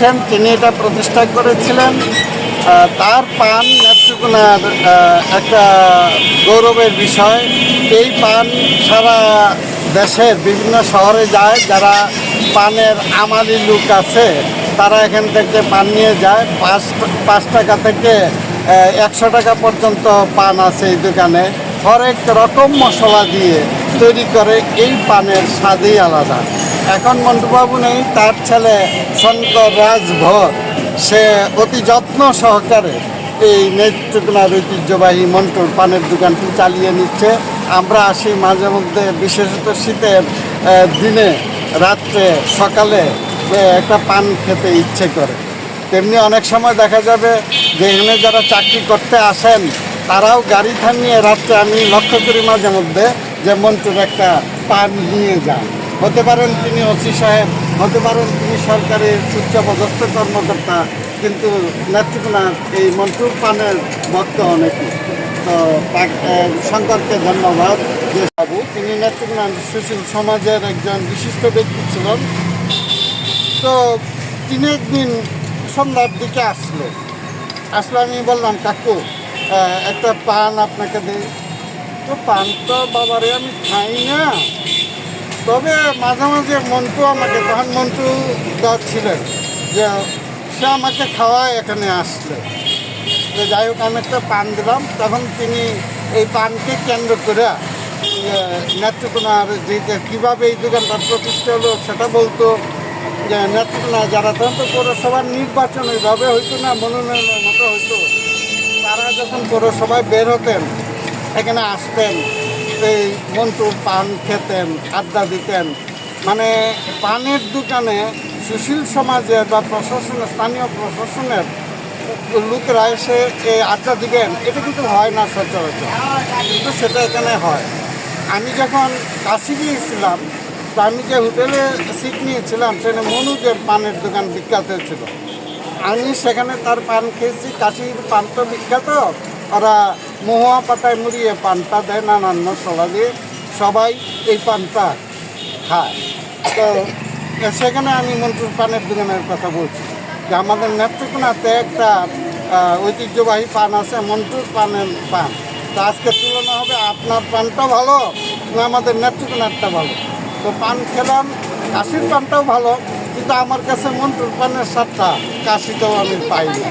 বলছেন তিনি এটা প্রতিষ্ঠা করেছিলেন। তার পান নেত্রকোনার একটা গৌরবের বিষয়। এই পান সারা দেশের বিভিন্ন শহরে যায়, যারা পানের আমালি লোক আছে, তারা এখান থেকে পান নিয়ে যায়। পাঁচ পাঁচ টাকা থেকে একশো টাকা পর্যন্ত পান আছে এই দোকানে। হরেক রকম মশলা দিয়ে তৈরি করে, এই পানের স্বাদই আলাদা। এখন মন্টুবাবু নেই, তার ছেলে শঙ্কর রাজভর। সে অতি যত্ন সহকারে এই নেত্রকোনার ঐতিহ্যবাহী মন্টুর পানের দোকানটি চালিয়ে নিচ্ছে। আমরা আসি মাঝে মধ্যে, বিশেষত শীতের দিনে, রাত্রে, সকালে একটা পান খেতে ইচ্ছে করে। তেমনি অনেক সময় দেখা যাবে যে এখানে যারা চাকরি করতে আসেন, তারাও গাড়ি থামিয়ে রাত্রে, আমি লক্ষ্য করি মাঝে মধ্যে, যে মন্টুর একটা পান নিয়ে যান। হতে পারেন তিনি ওসি সাহেব, হতে পারেন তিনি সরকারের উচ্চপদস্থ কর্মকর্তা, কিন্তু নেত্রকোনার এই মন্টুর পানের ভক্ত অনেকে। তো শঙ্করকে ধন্যবাদ। যে বাবু, তিনি নেত্রকোনার সুশীল সমাজের একজন বিশিষ্ট ব্যক্তি ছিলেন। তো, তিনি একদিন সন্ধ্যার দিকে আসলো। আসলে আমি বললাম, কাকু একটা পান আপনাকে দিই। তো, পান তো বাবারে আমি খাই না। তবে মাঝে মাঝে মন্টু আমাকে, তখন মন্টু ছিলেন, যে সে আমাকে খাওয়ায় এখানে আসলে তো যাই হোক, আমি একটা পান দিলাম, তখন তিনি এই পানকে কেন্দ্র করে নেত্রকোনার যে যে কীভাবে এই দোকানটা প্রতিষ্ঠা হলো সেটা বলতো, যে নেত্রকোনা যারা তখন পৌরসভার নির্বাচন ওইভাবে হইতো না, মনোনয়নের মতো হইতো। তারা যখন পৌরসভায় বের হতেন, এখানে আসতেন এই মন্টুর পান খেতেন, আড্ডা দিতেন। মানে পানের দোকানে সুশীল সমাজের বা প্রশাসনের স্থানীয় প্রশাসনের লোকেরা এসে এই আড্ডা দিবেন, এটা কিন্তু হয় না সচরাচর। কিন্তু সেটা এখানে হয়। আমি যখন কাশি গিয়েছিলাম, তো আমি যে হোটেলে সিট নিয়েছিলাম, সেখানে মনুজের পানের দোকান বিখ্যাত ছিল। আমি সেখানে তার পান খেয়েছি, কাশির পান তো বিখ্যাত। ওরা মহুয়া পাতায় মুড়িয়ে পানটা দেয়, নানান মশলা দিয়ে সবাই এই পানটা খায়। তো সেখানে আমি মন্টুর পানের দোকানের কথা বলছি। যে আমাদের নেত্রকোনাতে একটা ঐতিহ্যবাহী পান আছে, মন্টুর পানের পান। তো আজকে তুলনা হবে আপনার পানটা ভালো না আমাদের নেত্রকোনারটা ভালো? তো পান খেলাম কাশির পানটাও ভালো, কিন্তু আমার কাছে মন্টুর পানের স্বাদটা, কাশিতেও আমি পাই না।